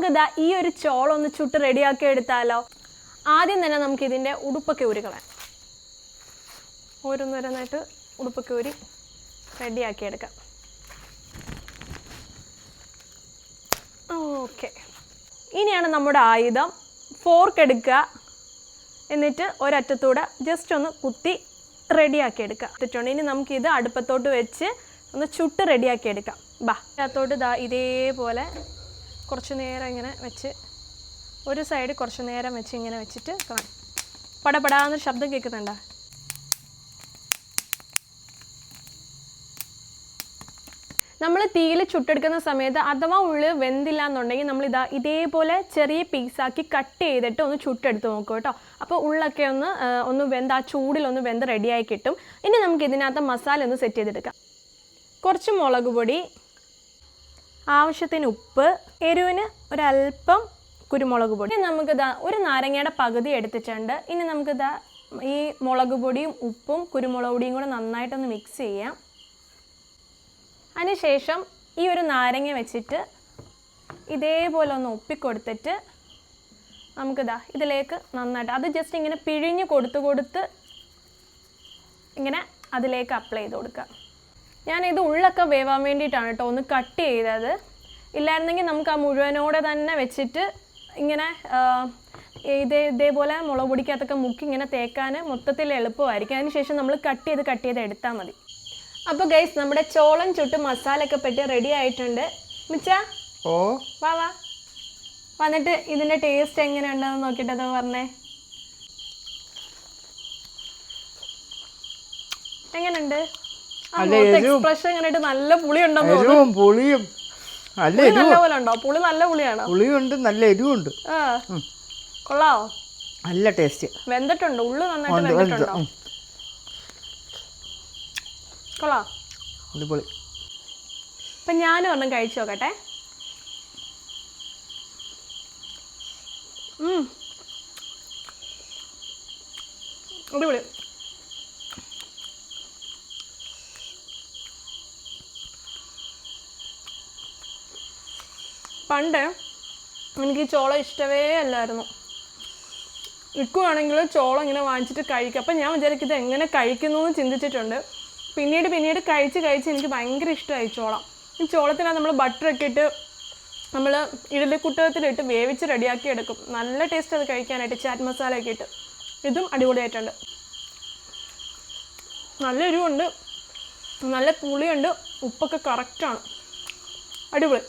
നമുക്ക് ഈ ഒരു ചോളൊന്ന് ചുട്ട് റെഡിയാക്കി എടുത്താലോ? ആദ്യം തന്നെ നമുക്ക് ഇതിന്റെ ഉടുപ്പൊക്കെ ഉരുകളാം ഓരോന്നോരോന്നായിട്ട് ഉടുപ്പൊക്കെ ഊരി റെഡിയാക്കി എടുക്കാം. ഓക്കെ. ഇനിയാണ് നമ്മുടെ ആയുധം. ഫോർക്ക് എടുക്കുക. എന്നിട്ട് ഒരറ്റത്തൂടെ ജസ്റ്റ് ഒന്ന് കുത്തി റെഡിയാക്കി എടുക്കുക. ഇട്ടിട്ടുണ്ട് ഇനി നമുക്കിത് അടുപ്പത്തോട്ട് വെച്ച് ഒന്ന് ചുട്ട് റെഡിയാക്കി എടുക്കാം. ബാ. അതിനകത്തോട്ട് ഇതാ ഇതേപോലെ കുറച്ച് നേരം ഇങ്ങനെ വെച്ച് ഒരു സൈഡ് കുറച്ച് നേരം വെച്ച് ഇങ്ങനെ വെച്ചിട്ട് പടപടാന്നൊരു ശബ്ദം കേൾക്കുന്നുണ്ടോ? നമ്മൾ തീയിൽ ചുട്ടെടുക്കുന്ന സമയത്ത് അഥവാ ഉള്ളിൽ വെന്തില്ല എന്നുണ്ടെങ്കിൽ നമ്മൾ ഇതാ ഇതേപോലെ ചെറിയ പീസാക്കി കട്ട് ചെയ്തിട്ട് ഒന്ന് ചുട്ടെടുത്ത് നോക്കും കേട്ടോ. അപ്പോൾ ഉള്ളൊക്കെ ഒന്ന് ഒന്ന് വെന്ത് ആ ചൂടിൽ ഒന്ന് വെന്ത് റെഡിയായി കിട്ടും. ഇനി നമുക്ക് ഇതിനകത്ത് മസാല ഒന്ന് സെറ്റ് ചെയ്തെടുക്കാം. കുറച്ച് മുളക് പൊടി ആവശ്യത്തിന് ഉപ്പ് എരിവിന് ഒരല്പം കുരുമുളക് പൊടി. ഇനി നമുക്കിതാ ഒരു നാരങ്ങയുടെ പകുതി എടുത്തിട്ടുണ്ട്. ഇനി നമുക്ക് നമുക്കിതാ ഈ മുളക് പൊടിയും ഉപ്പും കുരുമുളക് പൊടിയും കൂടെ നന്നായിട്ടൊന്ന് മിക്സ് ചെയ്യാം. അതിനുശേഷം ഈ ഒരു നാരങ്ങ വെച്ചിട്ട് ഇതേപോലെ ഒന്ന് ഒപ്പിക്കൊടുത്തിട്ട് നമുക്കിതാ ഇതിലേക്ക് നന്നായിട്ട് അത് ജസ്റ്റ് ഇങ്ങനെ പിഴിഞ്ഞ് കൊടുത്ത് കൊടുത്ത് ഇങ്ങനെ അതിലേക്ക് അപ്ലൈ ചെയ്ത് കൊടുക്കുക ഇത് ഉള്ളൊക്കെ വേവാൻ വേണ്ടിയിട്ടാണ് കേട്ടോ ഒന്ന് കട്ട് ചെയ്തത്. ഇല്ലായിരുന്നെങ്കിൽ നമുക്ക് ആ മുഴുവനോടെ തന്നെ വെച്ചിട്ട് ഇങ്ങനെ ഇതേ ഇതേപോലെ മുളക് പൊടിക്കകത്തൊക്കെ മുക്കി ഇങ്ങനെ തേക്കാൻ മൊത്തത്തിൽ എളുപ്പമായിരിക്കും. അതിനുശേഷം നമ്മൾ കട്ട് ചെയ്ത് കട്ട് ചെയ്ത് എടുത്താൽ മതി. അപ്പോൾ ഗൈസ് നമ്മുടെ ചോളം ചുട്ട് മസാല ഒക്കെ പെട്ടി റെഡി ആയിട്ടുണ്ട്. മിച്ച ഓ. വാ വാ. വന്നിട്ട് ഇതിന്റെ ടേസ്റ്റ് എങ്ങനെയുണ്ടെന്ന് നോക്കിയിട്ടത് പറഞ്ഞേ. എങ്ങനെയുണ്ട്. എക്സ്പ്രഷൻ എങ്ങനെയായിട്ട് നല്ല പുളി ഉണ്ടെന്ന് എരിവും പുളിയും. നല്ല എരിവും. പോലെ ഉണ്ടോ? പുളി നല്ല പുളിയാണോ? പുളിയുണ്ട് നല്ല എരിവുണ്ട്. കൊള്ളാവോ? നല്ല ടേസ്റ്റ്. വെന്തിട്ടുണ്ട്. ഉള്ളു നന്നായിട്ട്. വെന്തിട്ടുണ്ടോ. കൊള്ളാം. അടിപൊളി. അപ്പം ഞാനും ഒരെണ്ണം കഴിച്ചു നോക്കട്ടെ. അടിപൊളി. പണ്ട് എനിക്ക് ചോളം ഇഷ്ടമേ അല്ലായിരുന്നു. വിൽക്കുവാണെങ്കിൽ ചോളം ഇങ്ങനെ വാങ്ങിച്ചിട്ട് കഴിക്കും. അപ്പം ഞാൻ വിചാരിക്കും ഇത് എങ്ങനെ കഴിക്കുന്നു എന്ന് ചിന്തിച്ചിട്ടുണ്ട്. പിന്നീട് പിന്നീട് കഴിച്ച് കഴിച്ച് എനിക്ക് ഭയങ്കര ഇഷ്ടമായി ചോളം. ഈ ചോളത്തിനാണ് നമ്മൾ ബട്ടറൊക്കെ ഇട്ട് നമ്മൾ ഇഡലി കുട്ടകത്തിലിട്ട് വേവിച്ച് റെഡിയാക്കി എടുക്കും. നല്ല ടേസ്റ്റ് അത് കഴിക്കാനായിട്ട് ചാറ്റ് മസാല ഒക്കെ ഇട്ട്. ഇതും അടിപൊളിയായിട്ടുണ്ട്. നല്ല എരിവുണ്ട്. നല്ല പുളിയുണ്ട്. ഉപ്പൊക്കെ കറക്റ്റാണ് അടിപൊളി.